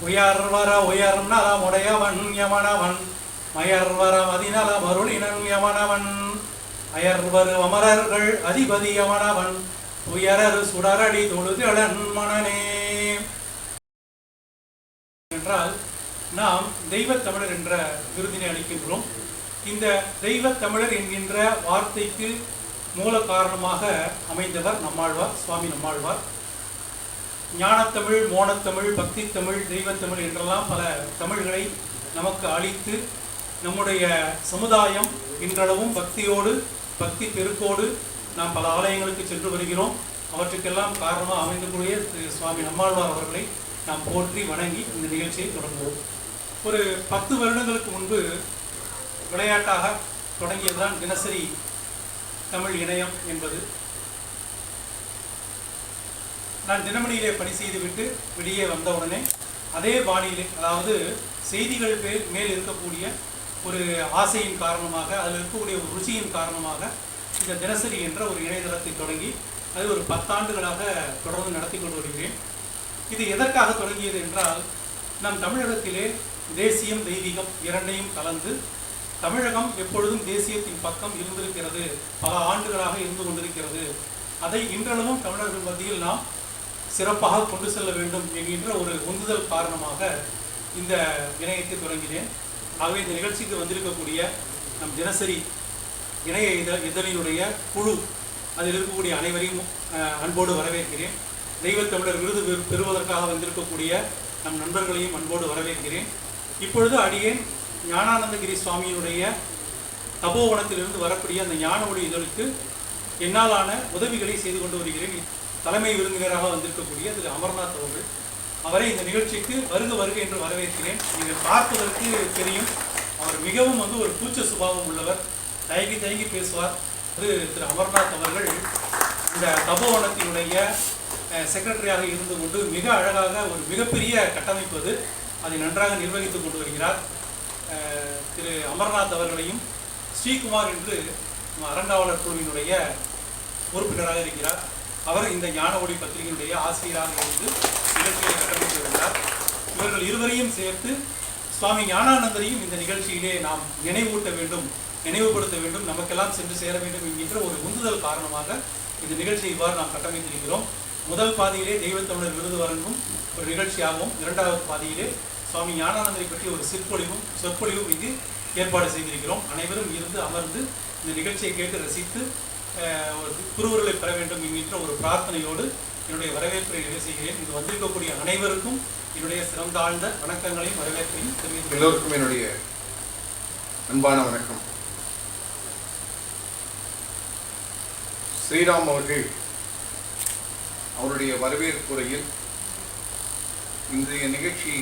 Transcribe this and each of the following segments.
உயர்வர உயர்நலம் உடையவன் யமனவன். மயர்வர மதிநல மருளினன் யமனவன். அயர்வரு அமரர்கள் அதிபதி யமனவன். உயரரு சுடரடி தொழுதிழன் மணனே என்றால் நாம் தெய்வத்தமிழர் என்ற விருதினை அளிக்கின்றோம். இந்த தெய்வத் தமிழர் என்கின்ற வார்த்தைக்கு மூல காரணமாக அமைந்தவர் நம்மாழ்வார் சுவாமி நம்மாழ்வார். ஞானத்தமிழ் மோனத்தமிழ் பக்தித்தமிழ் தெய்வத்தமிழ் என்றெல்லாம் பல தமிழ்களை நமக்கு அளித்து நம்முடைய சமுதாயம் இன்றளவும் பக்தியோடு பக்தி பெருக்கோடு நாம் பல ஆலயங்களுக்கு சென்று வருகிறோம். அவற்றுக்கெல்லாம் காரணமாக அமைந்தக்கூடிய திரு சுவாமி நம்மாழ்வார் அவர்களை நாம் போற்றி வணங்கி இந்த நிகழ்ச்சியை தொடங்குவோம். ஒரு பத்து வருடங்களுக்கு முன்பு விளையாட்டாக தொடங்கியதுதான் தினசரி தமிழ் இணையம் என்பது. நான் தினமணியிலே பணி செய்துவிட்டு வெளியே வந்தவுடனே அதே பாணியிலே அதாவது செய்திகள் மேல் மேல் இருக்கக்கூடிய ஒரு ஆசையின் காரணமாக அதில் இருக்கக்கூடிய ஒரு ருசியின் காரணமாக இந்த தினசரி என்ற ஒரு இணையதளத்தை தொடங்கி அது ஒரு பத்தாண்டுகளாக தொடர்ந்து நடத்தி கொண்டு வருகிறேன். இது எதற்காக தொடங்கியது என்றால் நம் தமிழகத்திலே தேசியம் தெய்வீகம் இரண்டையும் கலந்து தமிழகம் எப்பொழுதும் தேசியத்தின் பக்கம் இருந்திருக்கிறது பல ஆண்டுகளாக இருந்து கொண்டிருக்கிறது. அதை இன்றளவும் தமிழர்கள் மத்தியில் நாம் சிறப்பாக கொண்டு செல்ல வேண்டும் என்கின்ற ஒரு உந்துதல் காரணமாக இந்த இணையத்தை தொடங்கினேன். ஆகவே இந்த நிகழ்ச்சிக்கு வந்திருக்கக்கூடிய நம் தினசரி இணைய இத இதழினுடைய குழு அதில் இருக்கக்கூடிய அனைவரையும் அன்போடு வரவேற்கிறேன். தெய்வத்தமிழர் விருது பெறுவதற்காக வந்திருக்கக்கூடிய நம் நண்பர்களையும் அன்போடு வரவேற்கிறேன். இப்பொழுது அடியேன் ஞானானந்தகிரி சுவாமியினுடைய தபோவனத்திலிருந்து வரக்கூடிய அந்த ஞான ஒளி இதழுக்கு என்னாலான உதவிகளை செய்து கொண்டு வருகிறேன். தலைமை விருந்தினராக வந்திருக்கக்கூடிய திரு அமர்நாத் அவர்கள். அவரை இந்த நிகழ்ச்சிக்கு வருக வருக என்று வரவேற்கிறேன். நீங்கள் பார்ப்பதற்கு தெரியும். அவர் மிகவும் வந்து ஒரு பூச்ச சுபாவம் உள்ளவர். தயங்கி தயங்கி பேசுவார். அது திரு அமர்நாத் அவர்கள் இந்த தபோவனத்தினுடைய செக்ரட்டரியாக இருந்து கொண்டு மிக அழகாக ஒரு மிகப்பெரிய கட்டமைப்பு அது. அதை நன்றாக நிர்வகித்துக் கொண்டு வருகிறார். திரு அமர்நாத் அவர்களையும் ஸ்ரீகுமார் என்று அறங்காவலர் குழுவினுடைய உறுப்பினராக இருக்கிறார். அவர் இந்த ஞான ஒளி பத்திரிகையுடைய ஆசிரியராக இருந்து நிகழ்ச்சியை கட்டமைத்திருந்தார். இவர்கள் இருவரையும் சேர்த்து சுவாமி ஞானானந்தரையும் இந்த நிகழ்ச்சியிலே நாம் நினைவூட்ட வேண்டும் நினைவுபடுத்த வேண்டும் நமக்கெல்லாம் சென்று சேர வேண்டும் என்கின்ற ஒரு உந்துதல் காரணமாக இந்த நிகழ்ச்சியை இவ்வாறு நாம் கட்டமைத்திருக்கிறோம். முதல் பாதியிலே தெய்வத்தமிழர் விருது வழங்கும் ஒரு நிகழ்ச்சியாகவும் இரண்டாவது பாதியிலே சுவாமி ஞானானந்தரை பற்றி ஒரு சிற்பொழிவும் சொற்பொழிவும் இங்கு ஏற்பாடு செய்திருக்கிறோம். அனைவரும் இருந்து அமர்ந்து இந்த நிகழ்ச்சியை கேட்டு ரசித்து குருவர்களை பெற வேண்டும் என்கின்ற ஒரு பிரார்த்தனையோடு என்னுடைய வரவேற்பை நிறைவு செய்கிறேன். இது வந்திருக்கக்கூடிய அனைவருக்கும் என்னுடைய சிறந்தாழ்ந்த வணக்கங்களையும் வரவேற்பையும் தெரிவித்து எல்லோருக்கும் என்னுடைய அன்பான வணக்கம். ஸ்ரீராம் அவர்கள் அவருடைய வரவேற்புரையில் இன்றைய நிகழ்ச்சி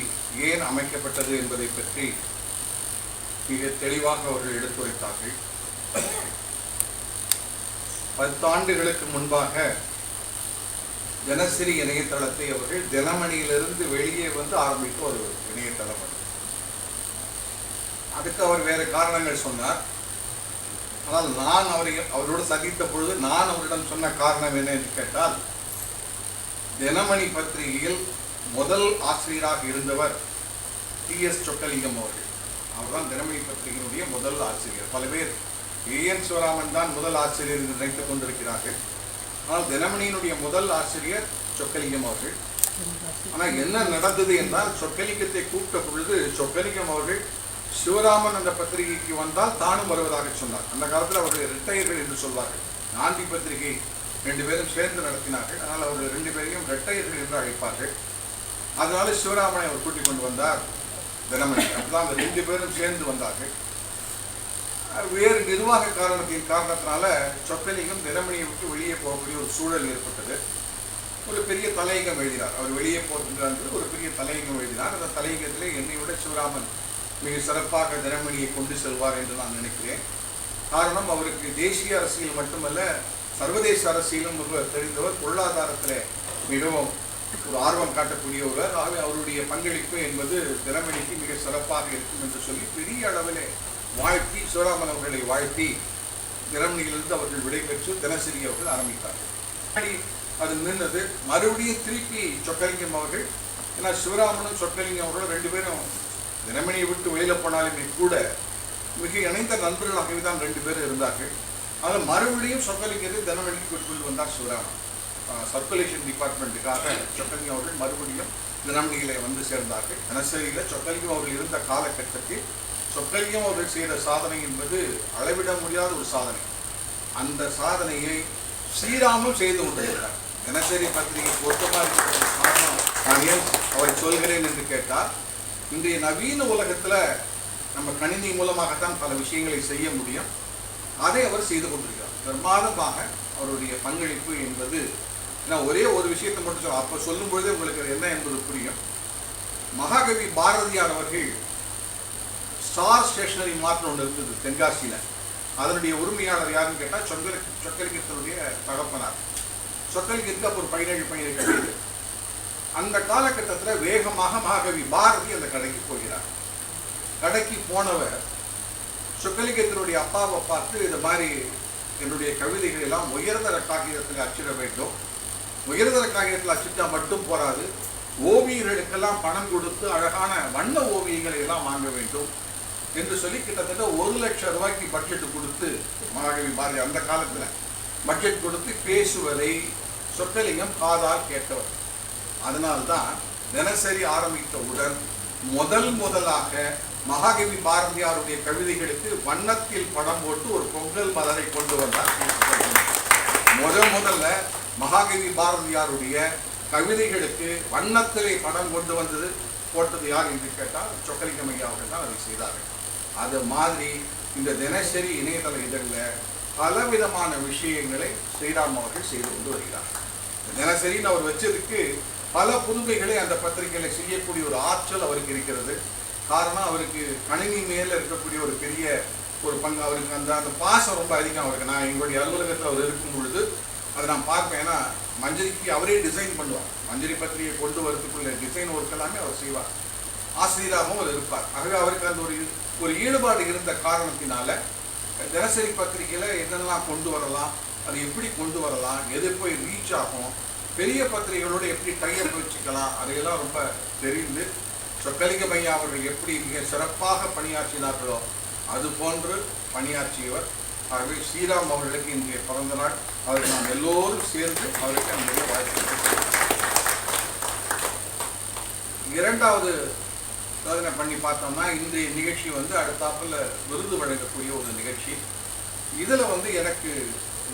ஏன் அமைக்கப்பட்டது என்பதை பற்றி மிக தெளிவாக அவர்கள் எடுத்துரைத்தார்கள். பத்தாண்டுகளுக்கு முன்பாக தினசரி இணையதளத்தை அவர்கள் தினமணியிலிருந்து வெளியே வந்து ஆரம்பித்த ஒரு இணையதளம் அதுக்கு அவர் வேறு காரணங்கள் சொன்னார். ஆனால் நான் அவரை அவரோடு சந்தித்த பொழுது நான் அவரிடம் சொன்ன காரணம் என்ன என்று கேட்டால் தினமணி பத்திரிகையில் முதல் ஆசிரியராக இருந்தவர் டி எஸ் சொக்கலிங்கம் அவர்கள். அவர்தான் தினமணி பத்திரிகையினுடைய முதல் ஆசிரியர். பல பேர் ஏஎன் சிவராமன் தான் முதல் ஆசிரியர் என்று நினைத்துக் கொண்டிருக்கிறார்கள். ஆனால் தினமணியினுடைய முதல் ஆசிரியர் சொக்கலிங்கம் அவர்கள். ஆனால் என்ன நடந்தது என்றால் சொக்கலிங்கத்தை கூப்பிட்ட பொழுது சொக்கலிங்கம் அவர்கள் சிவராமன் அந்த பத்திரிகைக்கு வந்தால் தானும் வருவதாக சொன்னார். அந்த காலத்தில் அவர்கள் ரெட்டையர்கள் என்று சொல்வார்கள். காந்தி பத்திரிகை ரெண்டு பேரும் சேர்ந்து நடத்தினார்கள். ஆனால் அவர்கள் ரெண்டு பேரையும் ரெட்டையர்கள் என்று அழைப்பார்கள். அதனால சிவராமனை அவர் கூட்டிக் கொண்டு வந்தார் தினமணி. அப்பதான் அந்த ரெண்டு பேரும் சேர்ந்து வந்தார்கள். வேறு நிர்வாக காரணத்தின் காரணத்தினால சொக்கலிங்கம் தினமணியை விட்டு வெளியே போகக்கூடிய ஒரு சூழல் ஏற்பட்டது. ஒரு பெரிய தலையங்கம் எழுதினார். அவர் வெளியே போகின்றார் ஒரு பெரிய தலையங்கம் எழுதினார். அந்த தலையங்கத்திலே என்னை விட சிவராமன் மிக சிறப்பாக தினமணியை கொண்டு செல்வார் என்று நான் நினைக்கிறேன். காரணம் அவருக்கு தேசிய அரசியல் மட்டுமல்ல சர்வதேச அரசியலும் ஒரு தெரிந்தவர் பொருளாதாரத்தில் மிகவும் ஒரு ஆர்வம் காட்டக்கூடியவர் ஆகவே அவருடைய பங்களிப்பு என்பது தினமணிக்கு மிக சிறப்பாக இருக்கும் என்று சொல்லி பெரிய அளவிலே வாழ்த்தி சிவராமன் அவர்களை வாழ்த்தி தினமணியிலிருந்து அவர்கள் விடைபெற்று தினசரி அவர்கள் ஆரம்பித்தார்கள். அது நின்னது மறுபடியும் திருப்பி சொக்கலிங்கம் அவர்கள் ஏன்னா சிவராமனும் சொக்கலிங்கம் அவர்களும் ரெண்டு பேரும் தினமணியை விட்டு வெளியில போனாலுமே கூட மிக இணைந்த நண்பர்களாகவே தான் ரெண்டு பேரும் இருந்தார்கள். அதில் மறுபடியும் சொக்கலிங்கத்தை தினமணிக்கு கொண்டு வந்தார் சிவராமன். சர்க்குலேஷன் டிபார்ட்மெண்ட்டுக்காக சொக்கலிங்கம் அவர்கள் மறுபடியும் தினமணிகளை வந்து சேர்ந்தார்கள். தினசரியில் சொக்கலிங்கம் அவர்கள் இருந்த காலகட்டத்தில் சொக்கலிங்கம் அவர்கள் செய்த சாதனை என்பது அளவிட முடியாத ஒரு சாதனை. அந்த சாதனையை ஸ்ரீராமும் செய்து கொண்டிருக்கிறார். தினசரி பத்திரிகை பொருத்தமாக இருக்கிற அவரை சொல்கிறேன் என்று கேட்டால் இன்றைய நவீன உலகத்தில் நம்ம கணினி மூலமாகத்தான் பல விஷயங்களை செய்ய முடியும். அதை அவர் செய்து கொண்டிருக்கிறார். பிரமாதமாக அவருடைய பங்களிப்பு என்பது ஏன்னா ஒரே ஒரு விஷயத்தை மட்டும் சொல்ல அப்போ சொல்லும் பொழுதே உங்களுக்கு என்ன என்பது புரியும். மகாகவி பாரதியார் அவர்கள் ஸ்டார் ஸ்டேஷனரி மார்ட் ஒன்று இருந்தது தென்காசியில. அதனுடைய உரிமையாளர் யாருன்னு கேட்டால் சொக்கலி சொக்கலிங்கத்தினுடைய தகப்பனார். சொக்கலிங்கத்துக்கு அப்போ ஒரு பதினேழு பையன் கிடையாது அந்த காலகட்டத்தில் வேகமாக மகாகவி பாரதி அந்த கடைக்கு போகிறார். கடைக்கு போனவர் சொக்கலிங்கத்தினுடைய அப்பாவை பார்த்து இது மாதிரி என்னுடைய கவிதைகள் எல்லாம் உயர்தர காகிதத்தில் அச்சிட வேண்டும். உயர்தர காகிதத்தில் அச்சிட்டா மட்டும் போராது ஓவியர்களுக்கெல்லாம் பணம் கொடுத்து அழகான வண்ண ஓவியங்களை எல்லாம் வாங்க வேண்டும். என்று சொல்லி கிட்டத்தட்ட ஒரு லட்சம் ரூபாய்க்கு பட்ஜெட் கொடுத்து மகாகவி பாரதி அந்த காலத்தில். பட்ஜெட் கொடுத்து பேசுவதை சொக்கலிங்கம் காதால் கேட்டவர். அதனால்தான் தினசரி ஆரம்பித்தவுடன் முதல் முதலாக மகாகவி பாரதியாருடைய கவிதைகளுக்கு வண்ணத்தில் படம் போட்டு ஒரு பொங்கல் மலரை கொண்டு வந்தார். முதல் முதல்ல மகாகவி பாரதியாருடைய கவிதைகளுக்கு வண்ணத்திலே படம் கொண்டு வந்தது போட்டது யார் என்று கேட்டால் சொக்கலிங்கம் ஐயா அவர்கள் தான் அதை செய்தார்கள். அது மாதிரி இந்த தினசரி இணையதள இதழில் பலவிதமான விஷயங்களை ஸ்ரீராம் அவர்கள் செய்து கொண்டு வருகிறார். தினசரின்னு அவர் வச்சதுக்கு பல புதுமைகளை அந்த பத்திரிகையில் செய்யக்கூடிய ஒரு ஆற்றல் அவருக்கு இருக்கிறது. காரணம் அவருக்கு கணினி மேல இருக்கக்கூடிய ஒரு பெரிய ஒரு பங்கு அவருக்கு அந்த அந்த பாசம் ரொம்ப அதிகம் அவருக்கு. நான் எங்களுடைய அலுவலகத்தில் அவர் இருக்கும் பொழுது அதை நான் பார்ப்பேன். ஏன்னா மஞ்சரிக்கு அவரே டிசைன் பண்ணுவார். மஞ்சரி பத்திரிகை கொண்டு வரதுக்குள்ள டிசைன் ஒர்க் எல்லாமே அவர் செய்வார். ஆசிரியராகவும் அவர் இருப்பார். ஆகவே அவருக்கு அந்த ஒரு ஒரு ஈடுபாடு இருந்த காரணத்தினால தினசரி பத்திரிகையில் என்னெல்லாம் கொண்டு வரலாம் அது எப்படி கொண்டு வரலாம் எது போய் ரீச் ஆகும் பெரிய பத்திரிகைகளோட எப்படி டைப் வச்சுக்கலாம் அதையெல்லாம் ரொம்ப தெரிந்து ஸோ கலிங்கமையா அவர்கள் எப்படி மிக சிறப்பாக பணியாற்றினார்களோ அது போன்று பணியாற்றியவர். ஆகவே ஸ்ரீராம் அவர்களுக்கு இன்றைய பிறந்த நாள். அவருக்கு நாம் எல்லோரும் சேர்ந்து அவருக்கு நம்முடைய வாழ்த்து இரண்டாவது சோதனை பண்ணி பார்த்தோம்னா இன்றைய நிகழ்ச்சி வந்து அடுத்தாப்புல விருது வழங்கக்கூடிய ஒரு நிகழ்ச்சி. இதில் வந்து எனக்கு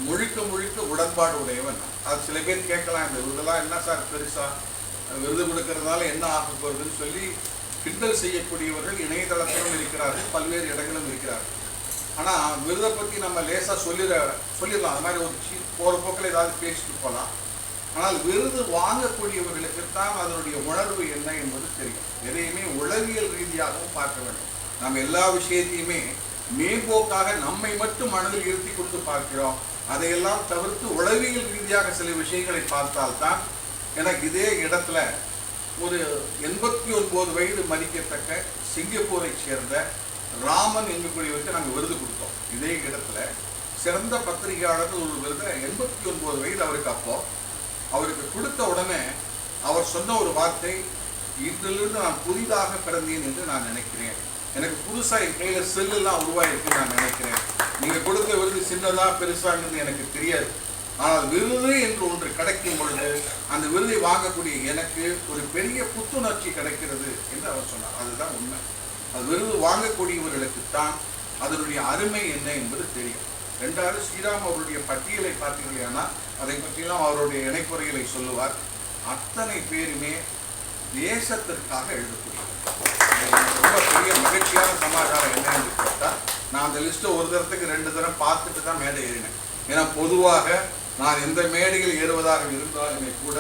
முழுக்க முழுக்க உடன்பாடு உடையவன். அது சில பேர் கேட்கலாம் இந்த விருதெல்லாம் என்ன சார் பெருசா? விருது கொடுக்கறதுனால என்ன ஆக போகிறதுன்னு சொல்லி கிண்டல் செய்யக்கூடியவர்கள் இணையதளத்திலும் இருக்கிறார்கள் பல்வேறு இடங்களும் இருக்கிறார்கள். ஆனால் விருதை பற்றி நம்ம லேசாக சொல்லிட சொல்லிடலாம். அது மாதிரி ஒரு சீ போற போக்கில் ஏதாவது பேசிட்டு போகலாம். ஆனால் விருது வாங்கக்கூடியவர்களுக்கு தான் அதனுடைய உணர்வு என்ன என்பது தெரியும். எதையுமே உளவியல் ரீதியாகவும் பார்க்க வேண்டும். நாம் எல்லா விஷயத்தையுமே மேம்போக்காக நம்மை மட்டும் மனதில் இருத்தி கொண்டு பார்க்கிறோம். அதையெல்லாம் தவிர்த்து உளவியல் ரீதியாக சில விஷயங்களை பார்த்தால்தான் எனக்கு இதே இடத்துல ஒரு எண்பத்தி ஒன்பது வயது மதிக்கத்தக்க சிங்கப்பூரை சேர்ந்த ராமன் என்கக்கூடியவருக்கு நாங்கள் விருது கொடுத்தோம். இதே இடத்துல சிறந்த பத்திரிகையாளர் ஒரு விருதை எண்பத்தி ஒன்பது வயது அவருக்கு அப்போது அவருக்கு கொடுத்த உடனே அவர் சொன்ன ஒரு வார்த்தை இதிலிருந்து நான் புதிதாக பிறந்தேன் என்று நான் நினைக்கிறேன். எனக்கு புதுசாக என் கையில் செல்லெல்லாம் உருவாயிருக்குன்னு நான் நினைக்கிறேன். நீங்கள் கொடுத்த விருது சின்னதா பெருசாங்கிறது எனக்கு தெரியாது. ஆனால் விருது என்று ஒன்று கிடைக்கும் பொழுது அந்த விருதை வாங்கக்கூடிய எனக்கு ஒரு பெரிய புத்துணர்ச்சி கிடைக்கிறது என்று அவர் சொன்னார். அதுதான் உண்மை. அது விருது வாங்கக்கூடியவர்களுக்கு தான் அதனுடைய அருமை என்ன என்பது தெரியும். ரெண்டாவது ஸ்ரீராம் அவருடைய பட்டியலை பார்த்தீங்கன்னா அதை பற்றியெல்லாம் அவருடைய இணைப்புரைகளை சொல்லுவார். அத்தனை பேருமே தேசத்திற்காக எழுதக்கூடியவர். ரொம்ப பெரிய மகிழ்ச்சியான சமாச்சாரம் என்ன என்று கேட்டால் நான் அந்த லிஸ்ட்டை ஒரு தரத்துக்கு ரெண்டு தரம் பார்த்துட்டு தான் மேடை ஏறினேன். ஏன்னா பொதுவாக நான் எந்த மேடையில் ஏறுவதாக இருந்தாலுமே கூட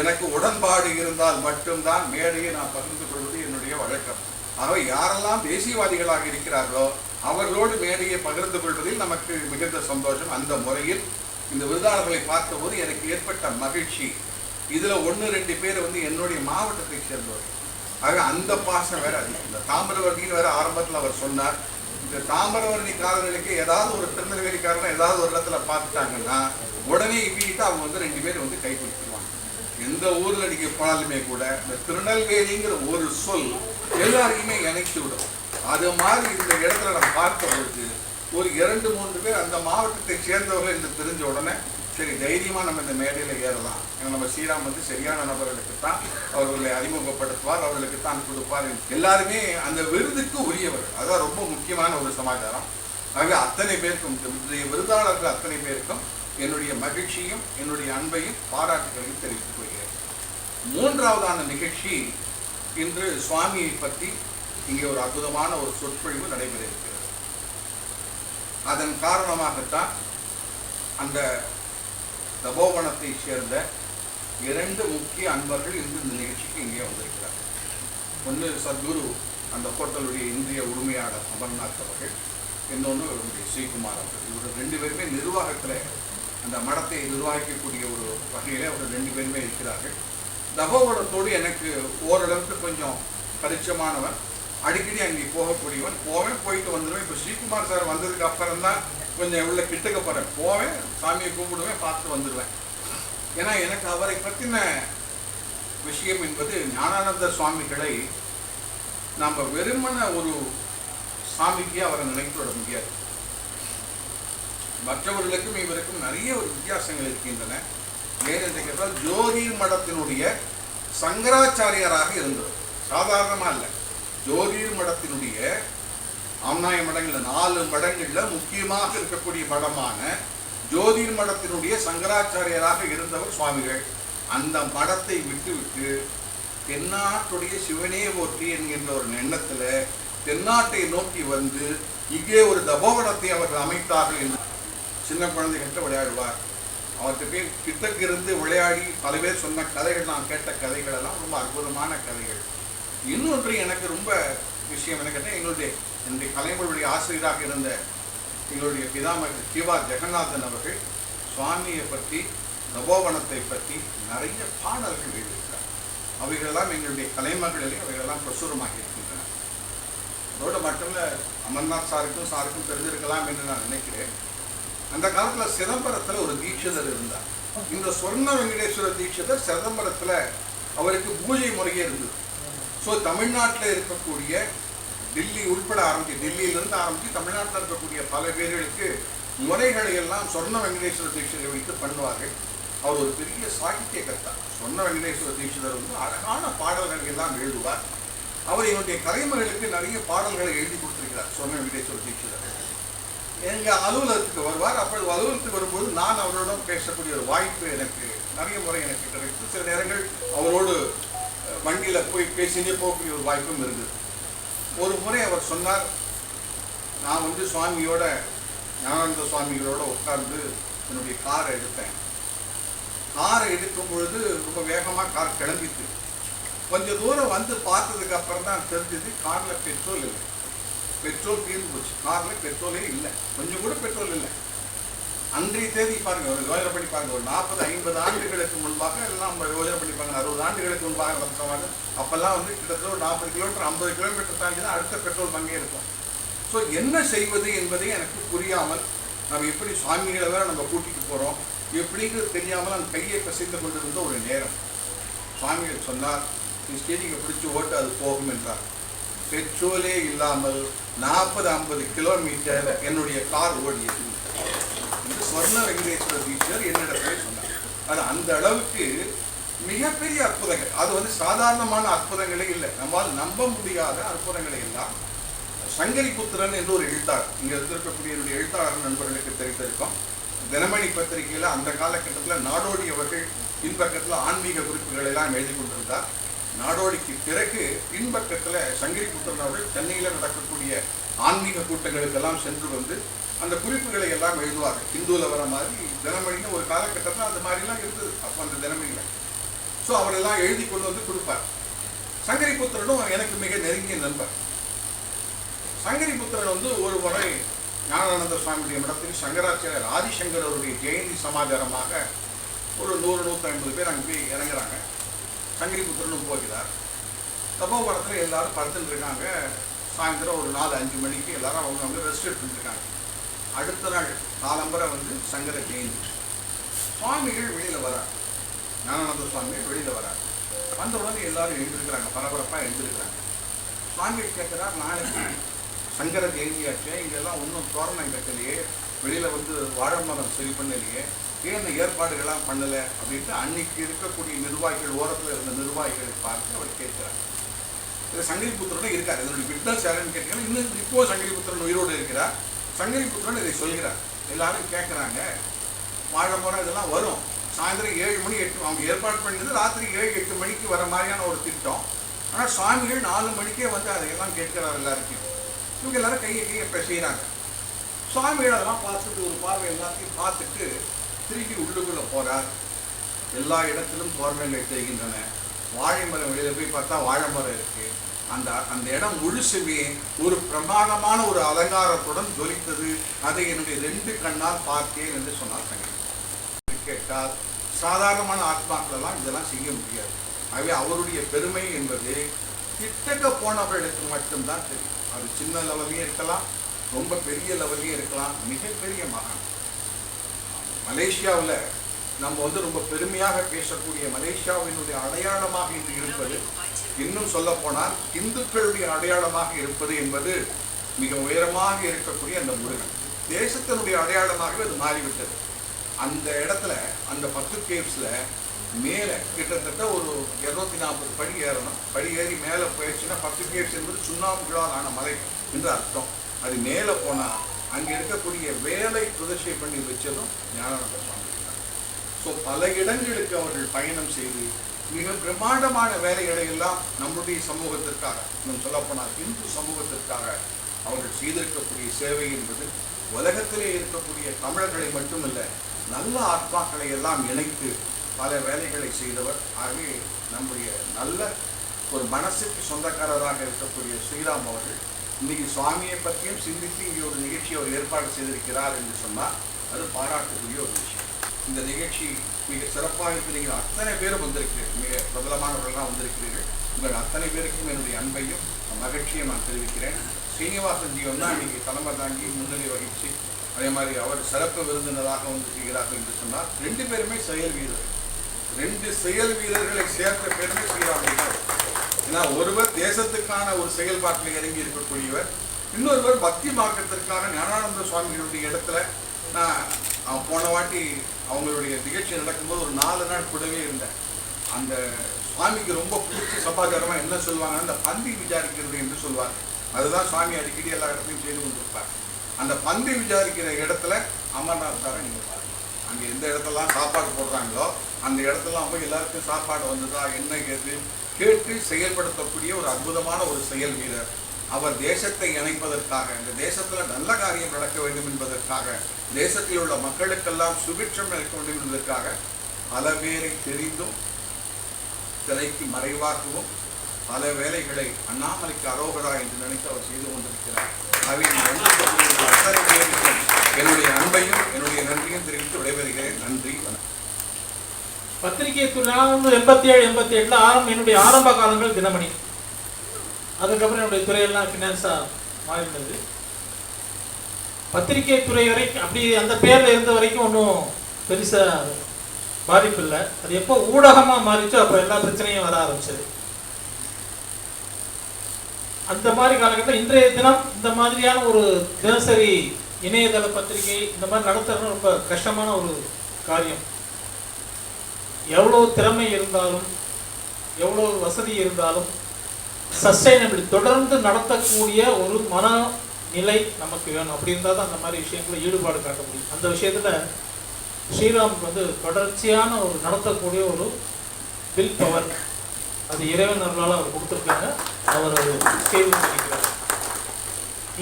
எனக்கு உடன்பாடு இருந்தால் மட்டும்தான் மேடையை நான் பகிர்ந்து கொள்வது என்னுடைய வழக்கம். ஆகவே யாரெல்லாம் தேசியவாதிகளாக இருக்கிறார்களோ அவர்களோடு மேடையை பகிர்ந்து கொள்வதில் நமக்கு மிகுந்த சந்தோஷம். அந்த முறையில் இந்த விருதாளர்களை பார்த்தபோது எனக்கு ஏற்பட்ட மகிழ்ச்சி. இதில் ஒன்று ரெண்டு பேர் வந்து என்னுடைய மாவட்டத்தை சேர்ந்தவர். ஆக அந்த பாசம் வேற அதிகம். இந்த தாமிரவர்ணின்னு வேற ஆரம்பத்தில் அவர் சொன்னார். இந்த தாமிரவர்ணிக்காரர்களுக்கு ஏதாவது ஒரு திருநெல்வேலிக்காரனை ஏதாவது ஒரு இடத்துல பார்த்துட்டாங்கன்னா உடனே இமீடியட்டா அவங்க வந்து ரெண்டு பேரும் வந்து கை கொடுத்துருவாங்க. எந்த ஊரில் நீங்கள் போனாலுமே கூட இந்த திருநெல்வேலிங்கிற ஒரு சொல் எல்லாரையுமே இணைத்து விடும். அது மாதிரி இந்த இடத்துல நான் பார்த்த பொழுது ஒரு இரண்டு மூன்று பேர் அந்த மாவட்டத்தை சேர்ந்தவர்கள் என்று தெரிஞ்ச உடனே சரி தைரியமாக நம்ம இந்த மேடையில் ஏறலாம். ஏன்னா நம்ம ஸ்ரீராம் வந்து சரியான நபர்களுக்கு தான் அவர்களை அறிமுகப்படுத்துவார் அவர்களுக்கு தான் கொடுப்பார் எல்லாருமே அந்த விருதுக்கு உரியவர் அதான் ரொம்ப முக்கியமான ஒரு சமாச்சாரம். ஆகவே அத்தனை பேருக்கும் விருதாளர்கள் அத்தனை பேருக்கும் என்னுடைய மகிழ்ச்சியும் என்னுடைய அன்பையும் பாராட்டுகளையும் தெரிவித்துக் கொள்கிறேன். மூன்றாவதான நிகழ்ச்சி இன்று சுவாமியை பற்றி இங்கே ஒரு அற்புதமான ஒரு சொற்பொழிவு நடைபெற இருக்கிறது. அதன் காரணமாகத்தான் அந்த தபோவனத்தை சேர்ந்த இரண்டு முக்கிய அன்பர்கள் இன்று இந்த நிகழ்ச்சிக்கு இங்கே வந்திருக்கிறார் ஒன்று சத்குரு அந்த ஹோட்டலுடைய இந்திய உரிமையாளர் அமர்நாத் அவர்கள் இன்னொன்று இவருடைய ஸ்ரீகுமார் அவர்கள். இவர் ரெண்டு பேருமே நிர்வாகத்தில் அந்த மடத்தை நிர்வகிக்கக்கூடிய ஒரு வகையில் அவர் ரெண்டு பேருமே இருக்கிறார்கள். தபோவனத்தோடு எனக்கு ஓரளவுக்கு கொஞ்சம் பரிச்சயமானவன் அடிக்கடி அங்கே போகக்கூடியவன். போவேன் போயிட்டு வந்துடுவேன். இப்போ ஸ்ரீகுமார் சார் வந்ததுக்கு அப்புறம் தான் கொஞ்சம் உள்ள கிட்டக்க போகிறேன் போவேன் சாமியை கும்பிடுவேன் பார்த்து வந்துடுவேன். ஏன்னா எனக்கு அவரை பற்றின விஷயம் என்பது ஞானானந்த சுவாமிகளை நாம் வெறுமன ஒரு சாமிக்கு அவரை நினைத்து விட முடியாது. மற்றவர்களுக்கும் இவருக்கும் நிறைய ஒரு வித்தியாசங்கள் இருக்கின்றன. ஏனென்று கேட்டால் ஜோதி மடத்தினுடைய சங்கராச்சாரியராக இருந்தவர். சாதாரணமாக இல்லை. ஜோதிர் மடத்தினுடைய ஆம்நாய மடங்களில் நாலு மடங்கள்ல முக்கியமாக இருக்கக்கூடிய மடமான ஜோதிர் மடத்தினுடைய சங்கராச்சாரியராக இருந்தவர் சுவாமிகள். அந்த மடத்தை விட்டுவிட்டு தென்னாட்டுடைய சிவனே போற்றி என்கின்ற ஒரு எண்ணத்தில் தென்னாட்டை நோக்கி வந்து இங்கே ஒரு தபோவனத்தை அவர்கள் அமைத்தார்கள் என்று சின்ன குழந்தைகிட்ட விளையாடுவார். அவர்கிட்ட போய் கிட்டக்கு இருந்து விளையாடி பல பேர் சொன்ன கதைகள் நான் கேட்ட கதைகள் எல்லாம் ரொம்ப அற்புதமான கதைகள். இன்னொன்று எனக்கு ரொம்ப விஷயம் என்ன கேட்டால் எங்களுடைய என்னுடைய கலைமொழியுடைய ஆசிரியராக இருந்த எங்களுடைய பிதாமகர் கிவா ஜெகநாதன் அவர்கள் சுவாமியை பற்றி நவோவனத்தை பற்றி நிறைய பாடல்கள் எழுதியிருக்கிறார். அவைகளெல்லாம் எங்களுடைய கலைமகளிலே அவைகளெல்லாம் பிரசுரமாக இருக்கின்றன. அதோடு மட்டுமல்ல அமர்நாத் சாருக்கும் சாருக்கும் தெரிஞ்சிருக்கலாம் என்று நான் நினைக்கிறேன். அந்த காலத்தில் சிதம்பரத்தில் ஒரு தீட்சிதர் இருந்தார். இந்த சொர்ண வெங்கடேஸ்வர தீட்சிதர் சிதம்பரத்தில் அவருக்கு பூஜை முறையே இருந்தது. ஸோ தமிழ்நாட்டில் இருக்கக்கூடிய டெல்லி உட்பட ஆரம்பிச்சு டெல்லியிலிருந்து ஆரம்பித்து தமிழ்நாட்டில் இருக்கக்கூடிய பல பேர்களுக்கு முறைகளை எல்லாம் சொர்ண வெங்கடேஸ்வர தீட்சிதரை வைத்து பண்ணுவார்கள். அவர் ஒரு பெரிய சாகித்ய கர்த்தா சொன்ன வெங்கடேஸ்வர தீட்சிதர் வந்து அழகான பாடல்கள் எல்லாம் எழுதுவார். அவர் என்னுடைய கலைமகளுக்கு நிறைய பாடல்களை எழுதி கொடுத்திருக்கிறார் சொன்ன வெங்கடேஸ்வர தீட்சிதர். எங்க அலுவலகத்துக்கு வருவார். அப்பொழுது அலுவலகத்துக்கு வரும்போது நான் அவரோட பேசக்கூடிய ஒரு வாய்ப்பு எனக்கு நிறைய முறை எனக்கு கிடைக்கும் சில நேரங்கள் அவரோடு வண்டியில் போய் பேசினே போகக்கூடிய ஒரு வாய்ப்பும் இருந்தது. ஒரு முறை அவர் சொன்னார் நான் வந்து சுவாமியோட ஞானானந்த சுவாமிகளோட உட்கார்ந்து என்னுடைய காரை எடுத்தேன். காரை எடுக்கும் பொழுது ரொம்ப வேகமாக கார் கிளம்பிட்டு கொஞ்சம் தூரம் வந்து பார்த்ததுக்கு அப்புறம் தான் தெரிஞ்சது காரில் பெட்ரோல் இல்லை. பெட்ரோல் தீர்ந்து போச்சு காரில் பெட்ரோலே இல்லை. கொஞ்சம் கூட பெட்ரோல் இல்லை. அன்றைய தேதி பாருங்க ஒரு யோஜனை பண்ணி பாருங்க. ஒரு நாற்பது ஐம்பது ஆண்டுகளுக்கு முன்பாக எல்லாம் நம்ம யோஜனை பண்ணி பாருங்க அறுபது ஆண்டுகளுக்கு முன்பாக நடத்துவாங்க அப்பெல்லாம் வந்து கிட்டத்தட்ட ஒரு நாற்பது கிலோமீட்டர் ஐம்பது கிலோமீட்டர் தாண்டி தான் அடுத்த பெட்ரோல் பங்கே இருக்கும். ஸோ என்ன செய்வது என்பதை எனக்கு புரியாமல் நம்ம எப்படி சுவாமிகளை வேற நம்ம கூட்டிகிட்டு போகிறோம் எப்படிங்கிறது தெரியாமல் அந்த கையை கசைந்து கொண்டிருந்த ஒரு நேரம். சுவாமிகள் சொன்னார் நீ ஸ்டேரிங்கை பிடிச்சி ஓட்டு அது போகும் என்றார். பெட்ரோலே இல்லாமல் நாற்பது ஐம்பது கிலோமீட்டர் என்னுடைய கார் ஓடியது. என்று சொர்ண வெங்கடேஸ்வர தீட்சர் சொன்னார். அது அந்த அளவுக்கு மிகப்பெரிய அற்புதங்கள். அது வந்து சாதாரணமான அற்புதங்களே இல்லை. நம்மால் நம்ப முடியாத அற்புதங்களை எல்லாம் சங்கரிபுத்திரன் என்று ஒரு எழுத்தாளர். இங்க இருந்திருக்கக்கூடிய என்னுடைய எழுத்தாளர் நண்பர்களுக்கு தெரிவித்திருக்கோம் தினமணி பத்திரிகையில அந்த காலகட்டத்தில் நாடோடி அவர்கள் பின்பக்கத்தில் ஆன்மீக குறிப்புகள் எல்லாம் எழுதி கொண்டிருந்தார். நாடோடிக்கு பிறகு பின்பக்கத்தில் சங்கரிபுத்திரன் அவர்கள் சென்னையில் நடக்கக்கூடிய ஆன்மீக கூட்டங்களுக்கெல்லாம் சென்று வந்து அந்த குறிப்புகளை எல்லாம் எழுதுவாங்க. இந்துல வர மாதிரி தினமணின்னு ஒரு காலகட்டத்தில் அந்த மாதிரிலாம் இருந்தது. அப்போ அந்த தினமணியில். ஸோ அவரெல்லாம் எழுதி கொண்டு வந்து கொடுப்பார். சங்கரி புத்திரனும் எனக்கு மிக நெருங்கிய நண்பர். சங்கரி புத்திரன் வந்து ஒரு முறை ஞானானந்த சுவாமியுடைய மடத்தில் சங்கராச்சாரியர் ஆதிசங்கர் அவருடைய ஜெயந்தி சமாச்சாரமாக ஒரு நூறு நூற்றி ஐம்பது பேர் அங்கே போய் இறங்குறாங்க. சங்கரி புத்திரனும் போகிறார். தபோவனத்தில் எல்லாரும் படுத்துட்டு இருக்காங்க. சாயந்தரம் ஒரு நாலு அஞ்சு மணிக்கு எல்லாரும் அவங்க வந்து ரெஸ்ட் எடுத்துட்டு இருக்காங்க. அடுத்த நாள் காலம்பரை வந்து சங்கர ஜெயந்தி சுவாமிகள் வெளியில் வரார். ஞானானந்த சுவாமி வெளியில் வரார். வந்த உடனே எல்லாரும் எழுந்திருக்கிறாங்க. பரபரப்பாக எழுந்திருக்கிறாங்க. சுவாமிகள் கேட்குறார் நாளைக்கு சங்கர ஜெயந்தியாச்சே இங்கெல்லாம் ஒன்றும் தோரணம் கட்டலையே. வெளியில் வந்து வாழை மரம் சரி பண்ணலையே. ஏன் இந்த ஏற்பாடுகள்லாம் பண்ணலை? அப்படின்ட்டு அன்னைக்கு இருக்கக்கூடிய நிர்வாகிகள் ஓரத்தில் இருந்த நிர்வாகிகளை பார்த்து அவர் கேட்கிறார். இது சங்கரிபுத்திரனே இருக்கார். இதனுடைய விட்னஸ் யாருன்னு கேட்டீங்கன்னா இன்னும் இப்போ சங்கரிபுத்திரன் உயிரோடு இருக்கிறார். சங்கரிபுத்திரன் இதை சொல்கிறார். எல்லாரும் கேட்குறாங்க. வாழை மரம் இதெல்லாம் வரும். சாயந்தரம் ஏழு மணி எட்டு அவங்க ஏற்பாடு பண்ணது ராத்திரி ஏழு எட்டு மணிக்கு வர மாதிரியான ஒரு திட்டம். ஆனால் சுவாமிகள் நாலு மணிக்கே வந்து அதையெல்லாம் கேட்கிறார் எல்லாருக்கும். இவங்க எல்லாரும் கையை கையை செய்கிறாங்க சுவாமிகள் அதெல்லாம் பார்த்துட்டு ஒரு பார்வை எல்லாத்தையும் பார்த்துட்டு திருப்பி உள்ளுக்குள்ளே போகிறார் எல்லா இடத்திலும் தோரணங்கள் செய்கின்றன வாழை மரம் வெளியில் போய் பார்த்தா வாழை மரம் இருக்குது அந்த அந்த இடம் முழுசுமே ஒரு பிரமாணமான ஒரு அலங்காரத்துடன் ஜொலித்தது. அதை என்னுடைய ரெண்டு கண்ணால் பார்த்தேன் என்று சொன்னார் சங்கீதம் கேட்டால் சாதாரணமான ஆத்மாக்களெல்லாம் இதெல்லாம் செய்ய முடியாது. ஆகவே அவருடைய பெருமை என்பது கிட்டக்க போனவர்களுக்கு மட்டும்தான் தெரியும். அது சின்ன லெவல்லையும் இருக்கலாம் ரொம்ப பெரிய லெவல்லையும் இருக்கலாம் மிகப்பெரிய மகன். மலேசியாவில் நம்ம வந்து ரொம்ப பெருமையாக பேசக்கூடிய மலேசியாவினுடைய அடையாளமாக இன்று இருப்பது இன்னும் சொல்ல போனால் இந்துக்களுடைய அடையாளமாக இருப்பது என்பது மிக உயரமாக இருக்கக்கூடிய அந்த முருகன். தேசத்தினுடைய அடையாளமாகவே அது மாறிவிட்டது. அந்த இடத்துல அந்த பத்து கேவ்ஸில் மேலே கிட்டத்தட்ட ஒரு இருநூத்தி நாற்பது படி ஏறணும். படி ஏறி மேலே போயிடுச்சுன்னா பத்து கேவ்ஸ் என்பது சுண்ணாம்புகளால் ஆன மலை என்று அர்த்தம். அது மேலே போனால் அங்கே இருக்கக்கூடிய வேலை பிரதிஷ்டை பண்ணி வச்சதும் ஞானானந்த சுவாமி. ஸோ பல இடங்களுக்கு அவர்கள் பயணம் செய்து மிக பிரம்மாண்டமான வேலைகளை எல்லாம் நம்முடைய சமூகத்திற்காக இன்னும் சொல்லப்போனால் இந்து சமூகத்திற்காக அவர்கள் செய்திருக்கக்கூடிய சேவை என்பது உலகத்திலே இருக்கக்கூடிய தமிழர்களை மட்டுமல்ல நல்ல ஆத்மாக்களை எல்லாம் இணைத்து பல வேலைகளை செய்தவர். ஆகவே நம்முடைய நல்ல ஒரு மனசுக்கு சொந்தக்காரராக இருக்கக்கூடிய ஸ்ரீராம் அவர்கள் இன்னைக்கு சுவாமியை பற்றியும் சிந்தித்து இங்கே ஒரு நிகழ்ச்சியை அவர் ஏற்பாடு செய்திருக்கிறார் என்று சொன்னால் அது பாராட்டுக்குரிய ஒரு விஷயம். இந்த நிகழ்ச்சி மிக சிறப்பாக இருக்கு நீங்கள் அத்தனை பேரும் வந்திருக்கிறீர்கள். மிக பிரபலமானவர்கள்லாம் வந்திருக்கிறீர்கள். உங்கள் அத்தனை பேருக்கும் என்னுடைய அன்பையும் மகிழ்ச்சியும் நான் தெரிவிக்கிறேன். சீனிவாசன் ஜி வந்து இன்னைக்கு தலைமை தாங்கி முன்னிலை வகிச்சு அதே மாதிரி அவர் சிறப்பு விருந்தினராக வந்து செய்கிறார்கள் என்று சொன்னால் ரெண்டு பேருமே செயல் வீரர்கள் ரெண்டு செயல் வீரர்களை சேர்த்த பெருமை ஸ்ரீராமலிங்கம் ஏன்னா ஒருவர் தேசத்துக்கான ஒரு செயல்பாட்டில் இறங்கி இருக்கக்கூடியவர் இன்னொருவர் பக்தி மார்க்கத்திற்கான ஞானானந்த சுவாமிகளுடைய இடத்துல நான் அவன் போன வாட்டி அவங்களுடைய நிகழ்ச்சி நடக்கும்போது ஒரு நாலு நாள் கூடவே இருந்தேன். அந்த சுவாமிக்கு ரொம்ப பிடிச்ச சபாச்சாரமா என்ன சொல்லுவாங்க அந்த பந்தி விசாரிக்கிறது என்று சொல்வார் அதுதான் சுவாமி அடிக்கடி எல்லா இடத்துலையும் செய்து கொண்டிருப்பார். அந்த பந்தி விசாரிக்கிற இடத்துல அமர்நாத் நீங்கள் நீங்க பாருங்க எந்த இடத்துலலாம் சாப்பாடு போடுறாங்களோ அந்த இடத்துலாம் போய் எல்லாருக்கும் சாப்பாடு வந்ததா என்ன கேட்டு கேட்டு செயல்படுத்தக்கூடிய ஒரு அற்புதமான ஒரு செயல் வீரர். அவர் தேசத்தை இணைப்பதற்காக இந்த தேசத்துல நல்ல காரியம் நடக்க வேண்டும் என்பதற்காக தேசத்தில் உள்ள மக்களுக்கெல்லாம் சுபிட்சம் நடக்க வேண்டும் என்பதற்காக பல பேரை தெரிந்தும் திரைக்கு மறைவாகவும் பல வேலைகளை அண்ணாமலைக்கு அரோகரா என்று நினைத்து அவர் செய்து கொண்டிருக்கிறார். அத்தனை பேருக்கும் என்னுடைய அன்பையும் என்னுடைய நன்றியும் தெரிவித்து விடைபெறுகிறேன். நன்றி வணக்கம். பத்திரிகை துறையானது எண்பத்தி ஏழு எண்பத்தி எட்டில் ஆரம்ப என்னுடைய ஆரம்ப காலங்கள் தினமணி. அதுக்கப்புறம் என்னுடைய துறையெல்லாம் ஃபினான்ஸாக மாறினது. பத்திரிகை துறை வரைக்கும் அப்படி அந்த பேரில் இருந்த வரைக்கும் ஒன்றும் பெருசாக பாதிப்பு இல்லை. அது எப்போ ஊடகமாக மாறிச்சோ அப்போ எல்லா பிரச்சனையும் வர ஆரம்பிச்சது. அந்த மாதிரி காலகட்டம் இன்றைய தினம் இந்த மாதிரியான ஒரு தினசரி இணையதள பத்திரிகை இந்த மாதிரி நடத்துறது ரொம்ப கஷ்டமான ஒரு காரியம். எவ்வளோ திறமை இருந்தாலும் எவ்வளோ வசதி இருந்தாலும் சஸ்டைனபிள் தொடர்ந்து நடத்தக்கூடிய ஒரு மனநிலை நமக்கு வேணும். அப்படி இருந்தால் தான் அந்த மாதிரி விஷயங்களில் ஈடுபாடு காட்ட முடியும். அந்த விஷயத்தில் ஸ்ரீராமுக்கு வந்து தொடர்ச்சியான ஒரு நடத்தக்கூடிய ஒரு வில் பவர் அது இறைவன் அருளால் அவர் கொடுத்துருக்காங்க. அவர் அது செய்து கொண்டிருக்கிறார்.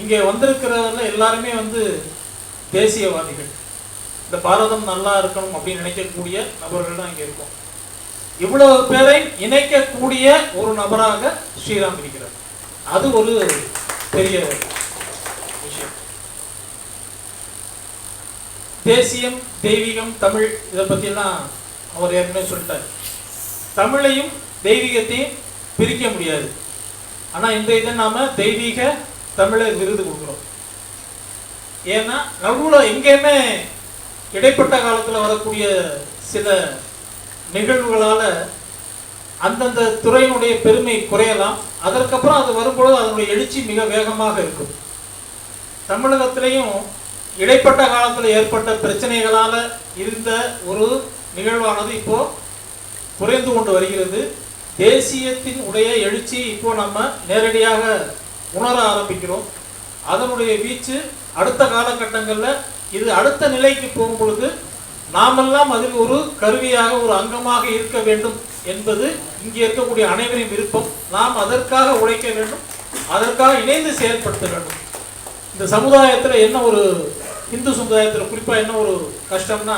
இங்கே வந்திருக்கிறவர்கள் எல்லாருமே வந்து தேசியவாதிகள். இந்த பாரதம் நல்லா இருக்கணும் அப்படின்னு நினைக்கக்கூடிய நபர்கள் தான் இங்கே இருக்கும். இவ்வளவு பேரை இணைக்கக்கூடிய ஒரு நபராக ஸ்ரீராம் இருக்கிறார். அது ஒரு பெரிய விஷயம். தேசியம் தெய்வீகம் தமிழ் இதை பற்றிலாம் அவர் ஏற்கனவே சொல்லிட்டார். தமிழையும் தெய்வீகத்தையும் பிரிக்க முடியாது. ஆனால் இந்த இதை நாம தெய்வீக தமிழர் விருது கொடுக்குறோம். ஏன்னா நடுவில் எங்கேயுமே இடைப்பட்ட காலத்தில் வரக்கூடிய சில நிகழ்வுகளால் அந்தந்த துறையினுடைய பெருமை குறையலாம். அதற்கப்புறம் அது வரும்பொழுது அதனுடைய எழுச்சி மிக வேகமாக இருக்கும். தமிழகத்திலையும் இடைப்பட்ட காலத்தில் ஏற்பட்ட பிரச்சனைகளால் இருந்த ஒரு நிகழ்வானது இப்போ குறைந்து கொண்டு வருகிறது. தேசியத்தின் உடைய எழுச்சி இப்போ நம்ம நேரடியாக உணர ஆரம்பிக்கிறோம். அதனுடைய வீச்சு அடுத்த காலகட்டங்களில் இது அடுத்த நிலைக்கு போகும் பொழுது நாமெல்லாம் அதில் ஒரு கருவியாக ஒரு அங்கமாக இருக்க வேண்டும் என்பது இங்கே இருக்கக்கூடிய அனைவரின் விருப்பம். நாம் அதற்காக உழைக்க வேண்டும் அதற்காக இணைந்து செயல்படுத்த வேண்டும். இந்த சமுதாயத்தில் என்ன ஒரு இந்து சமுதாயத்தில் குறிப்பாக என்ன ஒரு கஷ்டம்னா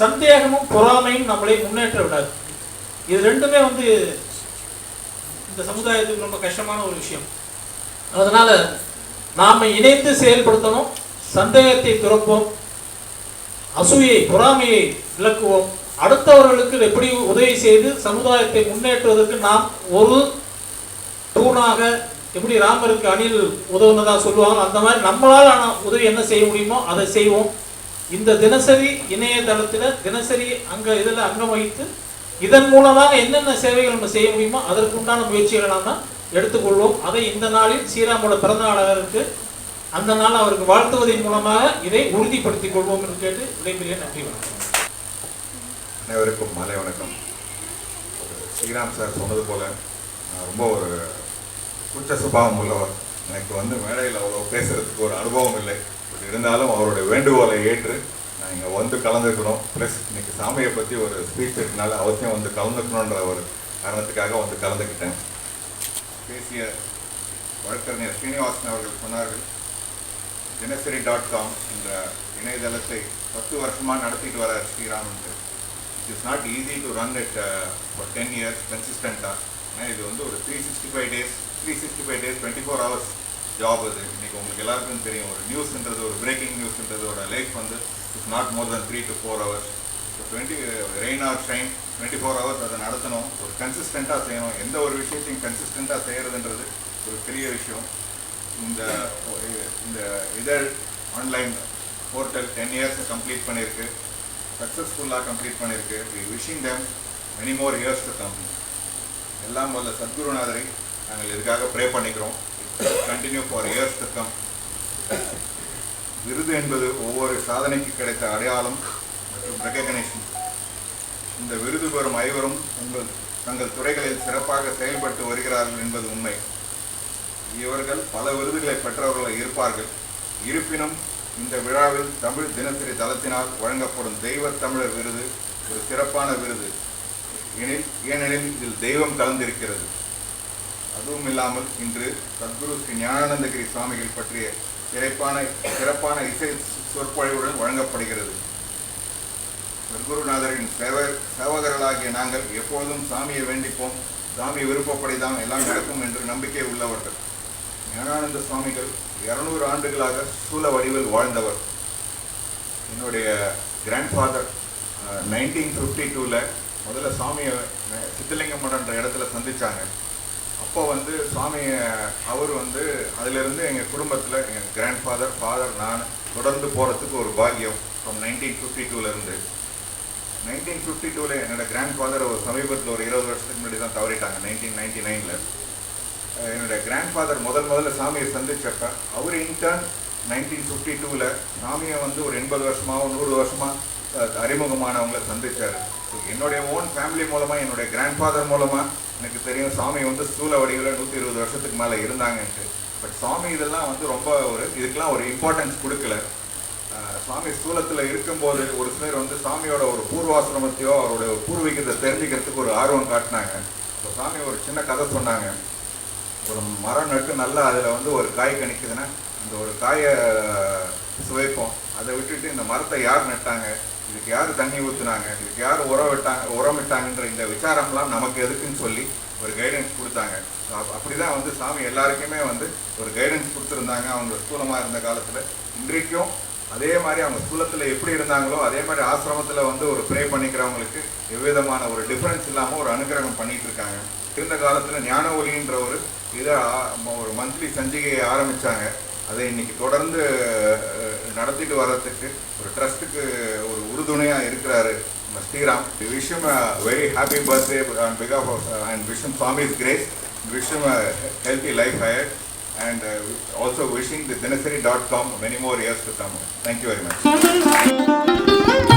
சந்தேகமும் பொறாமையும் நம்மளை முன்னேற்ற விடாது. இது ரெண்டுமே வந்து இந்த சமுதாயத்துக்கு ரொம்ப கஷ்டமான ஒரு விஷயம். அதனால் நாம் இணைந்து செயல்படுத்தணும் சந்தேகத்தை துறப்போம் அசூயை பொறாமையை விளக்குவோம். அடுத்தவர்களுக்கு எப்படி உதவி செய்து சமுதாயத்தை முன்னேற்றுவதற்கு நாம் ஒரு தூணாக எப்படி ராமருக்கு அணில் உதவுனதா சொல்லுவாங்க அந்த மாதிரி நம்மளால் ஆனால் உதவி என்ன செய்ய முடியுமோ அதை செய்வோம். இந்த தினசரி இணையதளத்தில் தினசரி அங்கே இதில் அங்கம் வகித்து இதன் மூலமாக என்னென்ன சேவைகள் நம்ம செய்ய முடியுமோ அதற்கு உண்டான முயற்சிகளை நாம் எடுத்துக்கொள்வோம். அதை இந்த நாளில் ஸ்ரீராமோட பிறந்த நாளருக்கு அந்த நாள் அவருக்கு வாழ்த்துவதன் மூலமாக இதை உறுதிப்படுத்திக் கொள்வோம் என்று கேட்டு விடைபெறுகிறேன் நன்றி வணக்கம். அனைவருக்கும் மாலை வணக்கம். ஸ்ரீராம் சார் சொன்னது போல நான் ரொம்ப ஒரு கூச்ச சுபாவம் உள்ளவர். எனக்கு வந்து மேடையில் அவ்வளோ பேசுறதுக்கு ஒரு அனுபவம் இல்லை. பட் இருந்தாலும் அவருடைய வேண்டுகோளை ஏற்று நான் இங்கே வந்து கலந்துக்கணும். ப்ளஸ் இன்னைக்கு சாமியை பற்றி ஒரு ஸ்பீச் இருக்கனால அவசியம் வந்து கலந்துக்கணுன்ற ஒரு காரணத்துக்காக வந்து கலந்துக்கிட்டேன். பேசிய வழக்கறிஞர் ஸ்ரீனிவாசன் அவர்கள் சொன்னார்கள் தினசரி டாட் காம் என்ற இணையதளத்தை பத்து வருஷமாக நடத்திட்டு வரார் ஸ்ரீராமன்ட்டு it is not easy to run it for ten years கன்சிஸ்டண்ட்டாக ஏன்னா இது வந்து ஒரு three sixty five days three sixty five days twenty four hours job அது. இன்னைக்கு உங்களுக்கு எல்லாருக்கும் தெரியும் ஒரு நியூஸ்ன்றது ஒரு பிரேக்கிங் நியூஸ்ன்றதோட லைஃப் வந்து it's not more than three to four hours twenty rain or shine twenty four hours அதை நடத்தணும். ஒரு கன்சிஸ்டண்ட்டாக செய்யணும். எந்த ஒரு விஷயத்தையும் கன்சிஸ்டண்ட்டாக செய்கிறதுன்றது ஒரு பெரிய விஷயம். இந்த இந்த இதழ் online portal ten years complete பண்ணியிருக்கு சக்ஸஸ்ஃபுல்லாக கம்ப்ளீட் பண்ணியிருக்கு we wishing them many more years to come எல்லாம் முதல்ல சத்குருநாதரை நாங்கள் இதுக்காக ப்ரே பண்ணிக்கிறோம்? Continue for years to come விருது என்பது ஒவ்வொரு சாதனைக்கு கிடைத்த அடையாளம் மற்றும் ரெகக்னேஷன் இந்த விருது பெறும் ஐவரும் உங்கள் தங்கள் துறைகளில் சிறப்பாக செயல்பட்டு வருகிறார்கள் என்பது உண்மை. இவர்கள் பல விருதுகளை பெற்றவர்கள் இருப்பார்கள். இருப்பினும் இந்த விழாவில் தமிழ் தினசரி தளத்தினால் வழங்கப்படும் தெய்வ தமிழர் விருது ஒரு சிறப்பான விருது. எனில் ஏனெனில் இதில் தெய்வம் கலந்திருக்கிறது. அதுவும் இல்லாமல் இன்று சத்குரு ஸ்ரீ ஞானானந்தகிரி சுவாமிகள் பற்றிய சிறப்பான சிறப்பான இசை சொற்பொழிவுடன் வழங்கப்படுகிறது. சத்குருநாதரின் சேவ சேவகர்களாகிய நாங்கள் எப்பொழுதும் சாமியை வேண்டிப்போம். சாமி விருப்பப்படி தான் எல்லாம் நடக்கும் என்று நம்பிக்கை உள்ளவர்கள். ஞானானந்த சுவாமிகள் இரநூறு ஆண்டுகளாக ஸ்தூல வடிவில் வாழ்ந்தவர். என்னுடைய கிராண்ட்ஃபாதர் நைன்டீன் ஃபிஃப்டி டூவில் முதல்ல சுவாமியை சித்தலிங்கம் மடன்ற இடத்துல சந்தித்தாங்க அப்போ வந்து சுவாமியை அவர் வந்து அதிலிருந்து எங்கள் குடும்பத்தில் எங்கள் கிராண்ட்ஃபாதர் ஃபாதர் நான் தொடர்ந்து போகிறதுக்கு ஒரு பாக்கியம் ஃப்ரம் நைன்டீன் ஃபிஃப்டி டூலேருந்து நைன்டீன் ஃபிஃப்டி டூவில் கிராண்ட் ஃபாதர் ஒரு சமீபத்தில் ஒரு இருபது வருஷத்துக்கு முன்னாடி தான் தவறிட்டாங்க நைன்டீன் நைன்டி நைனில் என்னோட கிராண்ட்ஃபாதர் முதல் முதல்ல சாமியை சந்திச்சப்ப அவர் இன்டர்ன் நைன்டீன் ஃபிஃப்டி டூவில் சாமியை வந்து ஒரு எண்பது வருஷமாகவும் நூறு வருஷமாக அறிமுகமானவங்கள சந்திச்சார். ஸோ என்னுடைய ஓன் ஃபேமிலி மூலமாக என்னுடைய கிராண்ட்ஃபாதர் மூலமாக எனக்கு தெரியும் சாமி வந்து ஸ்தூல வடிவில் நூற்றி இருபது வருஷத்துக்கு மேலே இருந்தாங்கன்ட்டு. பட் சாமி இதெல்லாம் வந்து ரொம்ப ஒரு இதுக்கெலாம் ஒரு இம்பார்ட்டன்ஸ் கொடுக்கல. சாமி ஸ்தூலத்தில் இருக்கும்போது ஒரு சிலர் வந்து சாமியோட ஒரு பூர்வாசிரமத்தையோ அவருடைய பூர்வீகத்தை தெரிஞ்சுக்கிறதுக்கு ஒரு ஆர்வம் காட்டினாங்க. ஸோ சாமி ஒரு சின்ன கதை சொன்னாங்க. ஒரு மரம் நட்டு நல்லா அதில் வந்து ஒரு காய் கணிக்குதுன்னா அந்த ஒரு காயை சுவைப்போம். அதை விட்டுட்டு இந்த மரத்தை யார் நட்டாங்க? இதுக்கு யார் தண்ணி ஊற்றுனாங்க இதுக்கு யார் உரம் விட்டாங்க உரம் விட்டாங்கன்ற இந்த விசாரம்லாம் நமக்கு எதுக்குன்னு சொல்லி ஒரு கைடன்ஸ் கொடுத்தாங்க. அப்படி அப்படிதான் வந்து சாமி எல்லாருக்குமே வந்து ஒரு கைடன்ஸ் கொடுத்துருந்தாங்க. அவங்க ஸ்தூலமாக இருந்த காலத்தில். இன்றைக்கும் அதே மாதிரி அவங்க ஸ்தூலத்தில் எப்படி இருந்தாங்களோ அதே மாதிரி ஆசிரமத்தில் வந்து ஒரு ப்ரே பண்ணிக்கிறவங்களுக்கு எவ்விதமான ஒரு டிஃப்ரென்ஸ் இல்லாமல் ஒரு அனுகிரகம் பண்ணிகிட்டு இருக்காங்க. இருந்த காலத்தில் ஞான ஒளின்ற ஒரு இதை ஒரு மந்த்லி சஞ்சிகையை ஆரம்பித்தாங்க அதை இன்னைக்கு தொடர்ந்து நடத்திட்டு வர்றதுக்கு ஒரு ட்ரஸ்ட்டுக்கு ஒரு உறுதுணையாக இருக்கிறாரு நம்ம ஸ்ரீராம் விஷயம் very happy birthday and big of and wish them Swami's grace விஷயம் healthy life higher and uh, also wishing the Dhanasari.com many more years to come. Thank you very much.